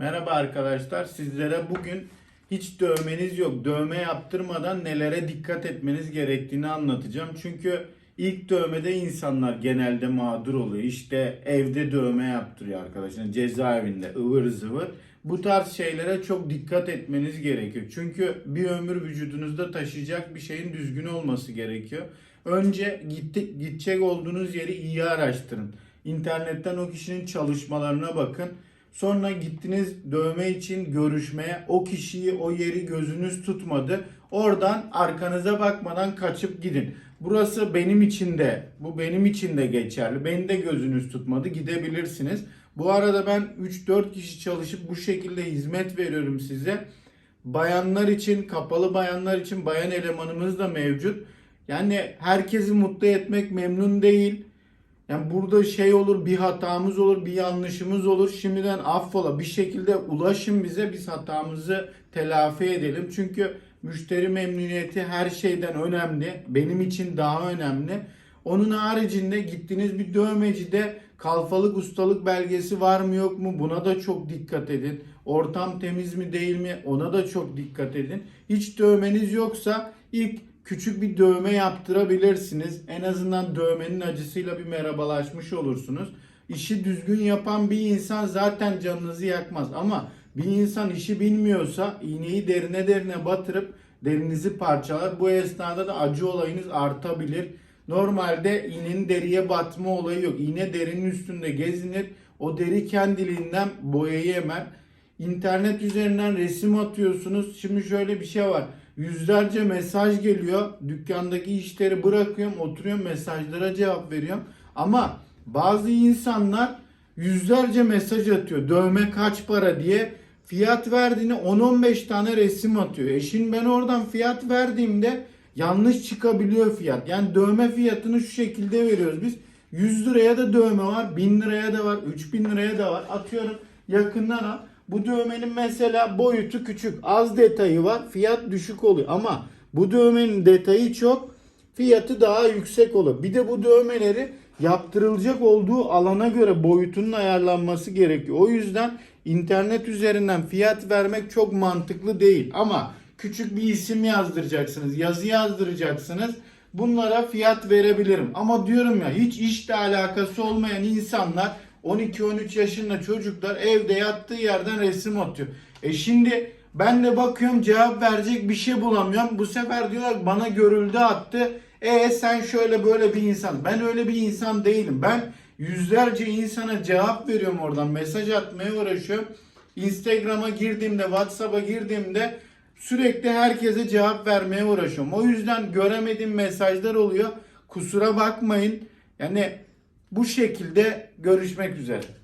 Merhaba arkadaşlar. Sizlere bugün hiç dövmeniz yok. Dövme yaptırmadan nelere dikkat etmeniz gerektiğini anlatacağım. Çünkü ilk dövmede insanlar genelde mağdur oluyor. İşte evde dövme yaptırıyor arkadaşlar. Cezaevinde ıvır zıvır. Bu tarz şeylere çok dikkat etmeniz gerekiyor. Çünkü bir ömür vücudunuzda taşıyacak bir şeyin düzgün olması gerekiyor. Önce gitti, gidecek olduğunuz yeri iyi araştırın. İnternetten o kişinin çalışmalarına bakın. Sonra gittiniz dövme için görüşmeye. O kişiyi, o yeri gözünüz tutmadı. Oradan arkanıza bakmadan kaçıp gidin. Burası benim için de, bu benim için de geçerli. Beni de gözünüz tutmadı. Gidebilirsiniz. Bu arada ben 3-4 kişi çalışıp bu şekilde hizmet veriyorum size. Bayanlar için, kapalı bayanlar için bayan elemanımız da mevcut. Yani herkesi mutlu etmek memnun değil. Yani burada şey olur, bir hatamız olur, bir yanlışımız olur. Şimdiden affola. Bir şekilde ulaşın bize, biz hatamızı telafi edelim. Çünkü müşteri memnuniyeti her şeyden önemli. Benim için daha önemli. Onun haricinde gittiğiniz bir dövmecide kalfalık ustalık belgesi var mı yok mu buna da çok dikkat edin. Ortam temiz mi değil mi ona da çok dikkat edin. Hiç dövmeniz yoksa ilk küçük bir dövme yaptırabilirsiniz. En azından dövmenin acısıyla bir merhabalaşmış olursunuz. İşi düzgün yapan bir insan zaten canınızı yakmaz ama bir insan işi bilmiyorsa iğneyi derine derine batırıp derinizi parçalar. Bu esnada da acı olayınız artabilir. Normalde iğnenin deriye batma olayı yok. İğne derinin üstünde gezinir. O deri kendiliğinden boyayı emer. İnternet üzerinden resim atıyorsunuz. Şimdi şöyle bir şey var. Yüzlerce mesaj geliyor. Dükkandaki işleri bırakıyorum, oturuyorum mesajlara cevap veriyorum. Ama bazı insanlar yüzlerce mesaj atıyor. Dövme kaç para diye. Fiyat verdiğini 10-15 tane resim atıyor. E şimdi ben oradan fiyat verdiğimde yanlış çıkabiliyor fiyat. Yani dövme fiyatını şu şekilde veriyoruz biz. 100 liraya da dövme var, 1000 liraya da var, 3000 liraya da var. Atıyorum yakından al. Bu dövmenin mesela boyutu küçük, az detayı var, fiyat düşük oluyor. Ama bu dövmenin detayı çok, fiyatı daha yüksek olur. Bir de bu dövmeleri yaptırılacak olduğu alana göre boyutunun ayarlanması gerekiyor. O yüzden internet üzerinden fiyat vermek çok mantıklı değil. Ama küçük bir isim yazdıracaksınız, yazı yazdıracaksınız. Bunlara fiyat verebilirim. Ama diyorum ya hiç işle alakası olmayan insanlar 12-13 yaşında çocuklar evde yattığı yerden resim atıyor. E şimdi ben de bakıyorum cevap verecek bir şey bulamıyorum. Bu sefer diyorlar bana görüldü attı. E sen şöyle böyle bir insan. Ben öyle bir insan değilim. Ben yüzlerce insana cevap veriyorum oradan. Mesaj atmaya uğraşıyorum. Instagram'a girdiğimde, WhatsApp'a girdiğimde sürekli herkese cevap vermeye uğraşıyorum. O yüzden göremediğim mesajlar oluyor. Kusura bakmayın. Yani bu şekilde görüşmek üzere.